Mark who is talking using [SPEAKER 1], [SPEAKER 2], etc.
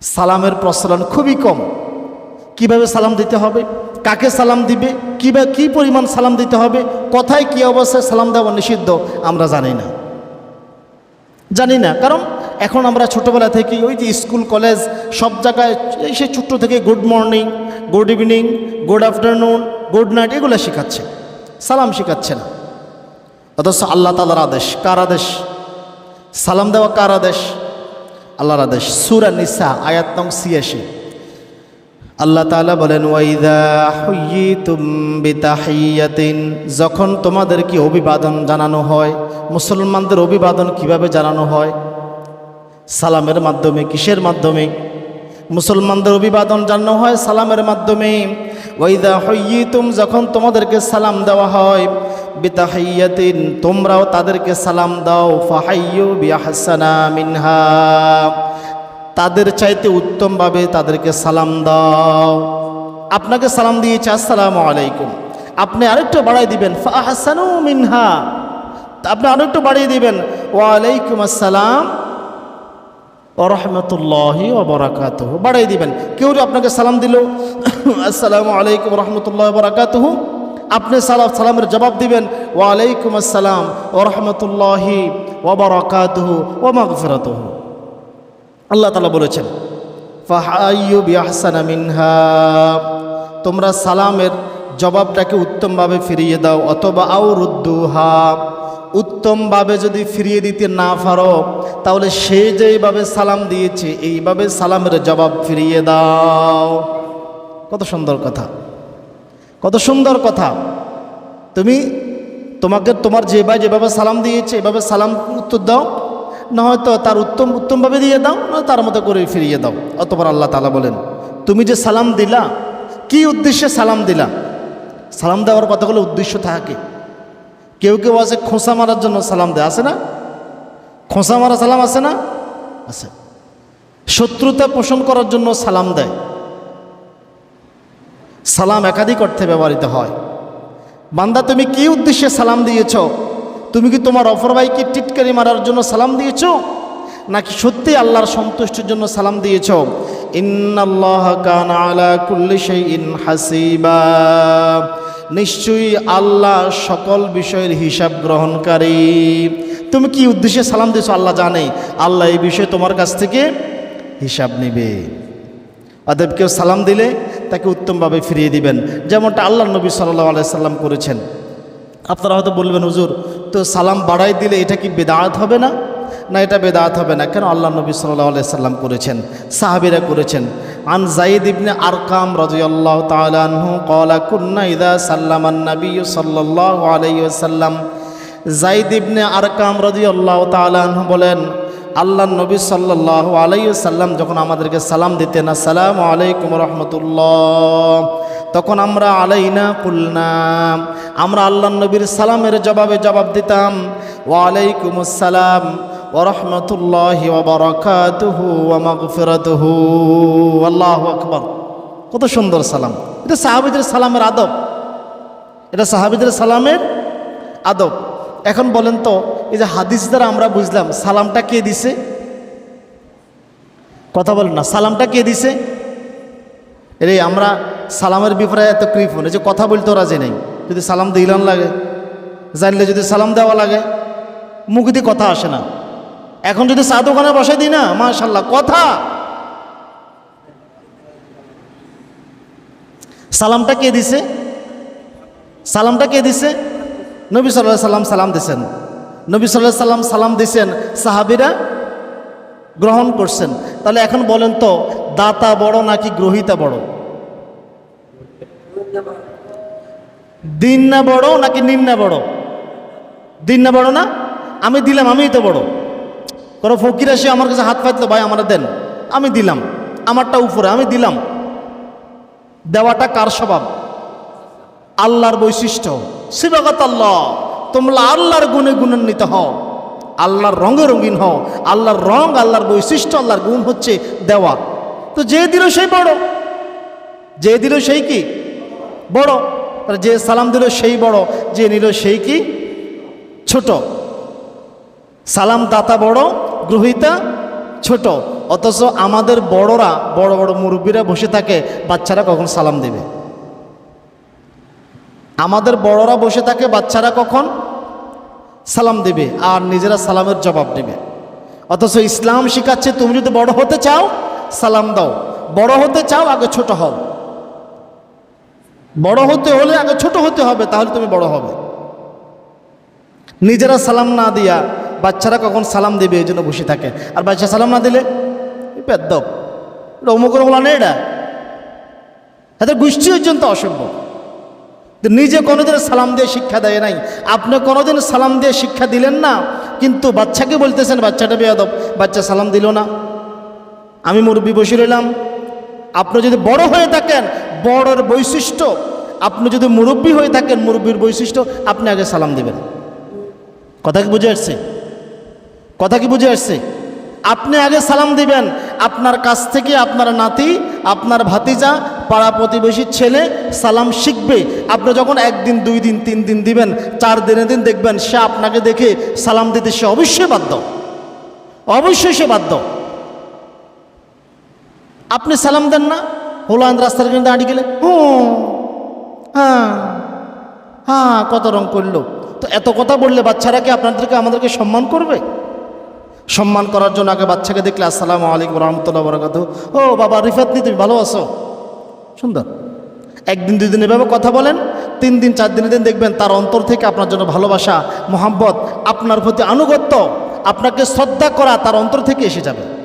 [SPEAKER 1] সালামের প্রচলন খুবই কম। কীভাবে সালাম দিতে হবে? কাকে সালাম দিবে? কীভাবে কি পরিমাণ সালাম দিতে হবে? কোথায় কি অবস্থায় সালাম দেওয়া নিষিদ্ধ, আমরা জানি না। জানি না, কারণ এখন আমরা ছোটোবেলা থেকে ওই যে স্কুল, কলেজ সব জায়গায় এই সে ছোট্ট থেকে good morning good evening good afternoon good night এগুলো শেখাচ্ছে। সালাম শেখাচ্ছে না। অথচ আল্লাহ তালার আদেশ, কার আদেশ? সালাম দেওয়া কার আদেশ? আল্লাহর আদেশ। সুরা নিসা, আয়াত নং ছিয়াশি। আল্লাহ তাআলা বলেন বিতাহিয়াতিন যখন তোমাদেরকে অভিবাদন জানানো হয়, মুসলমানদের অভিবাদন কীভাবে জানানো হয়? সালামের মাধ্যমে, কিসের মাধ্যমে? মুসলমানদের অভিবাদন জানানো হয় সালামের মাধ্যমে। ওয়াইদা হইয়িতুম যখন তোমাদেরকে সালাম দেওয়া হয় বিতাহিয়াতিন, তোমরাও তাদেরকে সালাম দাও, ফাহাইয়ু বিআহসানা মিনহা। তাদের চাইতে উত্তমভাবে তাদেরকে সালাম দাও। আপনাকে সালাম দিয়েছে, আসসালামু আলাইকুম। আপনি আরেকটু বাড়াই দিবেন, ফাহাসানু মিনহা। আপনি আরেকটু বাড়িয়ে দিবেন, ওয়ালাইকুম আসসালাম রহমতুল্লাহি ওবরাকাত বাড়াই দিবেন, কেউ আপনাকে সালাম দিল, আসসালামু আলাইকুম রহমতুল্লাহ বরাকাত আপনি সালাম সালামের জবাব দিবেন, ওয়ালাইকুম আসসালাম ও রহমতুল্লাহি ওবরাকাত ও মাগফিরাত আল্লাহ তালা বলেছেন, ফাহাইয়ু বিআহসানা মিনহা তোমরা সালামের জবাবটাকে উত্তমভাবে ফিরিয়ে দাও, অথবা আও রুদ্দুহা উত্তমভাবে যদি ফিরিয়ে দিতে না পারো, তাহলে সে যেইভাবে সালাম দিয়েছে, এইভাবে সালামের জবাব ফিরিয়ে দাও। কত সুন্দর কথা। কত সুন্দর কথা। তুমি তোমাকে তোমার যে ভাই যেভাবে সালাম দিয়েছে, এভাবে সালাম উত্তর দাও। না হয়তো তার উত্তম, উত্তমভাবে দিয়ে দাও, না তার মতো করে ফিরিয়ে দাও। অতপর আল্লাহ তালা বলেন, তুমি যে সালাম দিলা, কি উদ্দেশ্যে সালাম দিলা? সালাম দেওয়ার কতগুলো উদ্দেশ্য থাকে। কেউ কেউ আছে খোঁসা মারার জন্য সালাম দেয়, আছে না? খোঁসা মারা সালাম আছে না? আছে। শত্রুতা পোষণ করার জন্য সালাম দেয়। সালাম একাধিক অর্থে ব্যবহৃত হয়। বান্দা, তুমি কি উদ্দেশ্যে সালাম দিয়েছ? তুমি কি তোমার অপর ভাইকে টিটকারি মারার জন্য সালাম দিয়েছ? নাকি সত্যি আল্লাহর সন্তুষ্টির জন্য সালাম দিয়েছ? হাসিবা। নিশ্চয়ই আল্লাহ সকল বিষয়ের হিসাব গ্রহণকারী। তুমি কি উদ্দেশ্যে সালাম দিয়েছ? আল্লাহ জানে। আল্লাহ এই বিষয়ে তোমার কাছ থেকে হিসাব নেবে। অতএব কেউ সালাম দিলে তাকে উত্তমভাবে ফিরিয়ে দিবেন। যেমনটা আল্লাহ নবী সাল্লাহ আলাইসাল্লাম করেছেন। আপনারা হয়তো বলবেন, হুজুর, তো সালাম বাড়াই দিলে এটা কি বেদাত হবে না? না, এটা বেদাত হবে না। কেন আল্লাহ নবী সাল্লাহ আলাইসাল্লাম করেছেন? সাহাবিরা করেছেন। আন জাইদ ইবনে আরকাম রাজিয়াল্লাহ তালাহু কলা কুন্না ইদা সাল্লামান নবী সাল্লাহ আলাইসাল্লাম জাইদ ইবনে আরকাম রাজিয়াল্লাহ তালাহু বলেন আল্লাহ নবী সাল্লাহ আলাইসাল্লাম যখন আমাদেরকে সালাম দিতেন, আসসালাম আলাইকুম রহমতুল্লাহ। তখন আমরা আলাইনা কুলনাম আমরা আল্লাহ নবীর সালামের জবাবে জবাব দিতাম, ওয়ালাইকুম আসসালাম ওরহমতুল্লাহি আল্লাহু আকবার, কত সুন্দর সালাম। এটা সাহাবিদের সালামের আদব। এটা সাহাবিদের সালামের আদব। এখন বলেন তো এই যে হাদিস দ্বারা আমরা বুঝলাম, সালামটা কে দিছে? কথা বলেন না, সালামটা কে দিছে? রে আমরা সালামের ব্যাপারে এত কৃপণ এই যে কথা বলতে রাজি নেই। যদি সালাম দিলান লাগে, জানলে যদি সালাম দেওয়া লাগে, মুখ দিয়ে কথা আসে না। এখন যদি চা দোকানে বসে দিই না মাশাল্লাহ কথা! সালামটা কে দিছে? সালামটা কে দিছে? নবী সাল্লাহ সাল্লাম সালাম দিছেন। নবী সাল্লাহ সাল্লাম সালাম দিছেন, সাহাবিরা গ্রহণ করছেন। তাহলে এখন বলেন তো, দাতা বড় নাকি গ্রহিতা বড়? দিন না বড় নাকি নিন না বড়? দিন না বড় না? আমি দিলাম, আমিই তো বড়। কোনো ফকির এসে আমার কাছে হাত পাতলো ভাই, আমার দেন। আমি দিলাম, আমারটা উপরে, আমি দিলাম। দেওয়াটা কার স্বভাব? আল্লাহর বৈশিষ্ট্য। শিবাগত আল্লাহ। তোমরা আল্লাহর গুণে গুণান্বিত হও। আল্লাহর রঙে রঙিন হও। আল্লাহর রং, আল্লাহর বৈশিষ্ট্য, আল্লাহর গুণ হচ্ছে দেওয়া। তো যে দিল সেই বড়। যে দিল সেই কি? বড়। যে সালাম দিল সেই বড়। যে নিল সেই কি? ছোট। সালাম দাতা বড়, গ্রহিতা ছোট। অথচ আমাদের বড়রা, বড় বড় মুরব্বীরা বসে থাকে, বাচ্চারা কখন সালাম দেবে? আমাদের বড়রা বসে থাকে, বাচ্চারা কখন সালাম দেবে আর নিজেরা সালামের জবাব দেবে। অথচ ইসলাম শিখাচ্ছে, তুমি যদি বড় হতে চাও, সালাম দাও। বড় হতে চাও, আগে ছোট হও। বড় হতে হলে আগে ছোট হতে হবে, তাহলে তুমি বড় হবে। নিজেরা সালাম না দিয়া বাচ্চারা কখন সালাম দেবে, এই জন্য বসে থাকে। আর বাচ্চা সালাম না দিলে বেদ্যপ এটা অমুকের বলা নেই এটা? এদের গোষ্ঠী পর্যন্ত তো নিজে কোনোদিন সালাম দিয়ে শিক্ষা দেয় নাই। আপনি কোনোদিন সালাম দিয়ে শিক্ষা দিলেন না, কিন্তু বাচ্চাকে বলতেছেন, বাচ্চাটা বেয়াদব, বাচ্চা সালাম দিল না। আমি মুরব্বী বসে রইলাম আপনি যদি বড় হয়ে থাকেন, বড়র বৈশিষ্ট্য, আপনি যদি মুরব্বী হয়ে থাকেন, মুরব্বীর বৈশিষ্ট্য, আপনি আগে সালাম দিবেন। কথা কি বুঝে আসছে? কথা কি বুঝে আসছে? আপনি আগে সালাম দিবেন। আপনার কাছ থেকে আপনার নাতি, আপনার ভাতিজা পাড়া প্রতিবেশীর ছেলে সালাম শিখবে। আপনি যখন একদিন, দুই দিন, তিন দিন দিবেন, চার দিনের দিন দেখবেন সে আপনাকে দেখে সালাম দিতে সে অবশ্যই বাধ্য। অবশ্যই সে বাধ্য। আপনি সালাম দেন না? হোলান রাস্তার কিন্তু দাঁড়িয়ে গেলে হুম হ্যাঁ হ্যাঁ কত রং করল। তো এত কথা বললে বাচ্চারা কি আপনাদেরকে, আমাদেরকে সম্মান করবে? সম্মান করার জন্য আগে বাচ্চাকে দেখলে, আসসালামু আলাইকুম রহমতুল্লাহ বরাকাত ও বাবা, রিফাত নি তুমি ভালো আছো? সুন্দর। একদিন, দুই দিন এভাবে কথা বলেন, তিন দিন, চার দিনের দিন দেখবেন তার অন্তর থেকে আপনার জন্য ভালোবাসা মোহাম্মত আপনার প্রতি আনুগত্য, আপনাকে শ্রদ্ধা করা তার অন্তর থেকে এসে যাবে।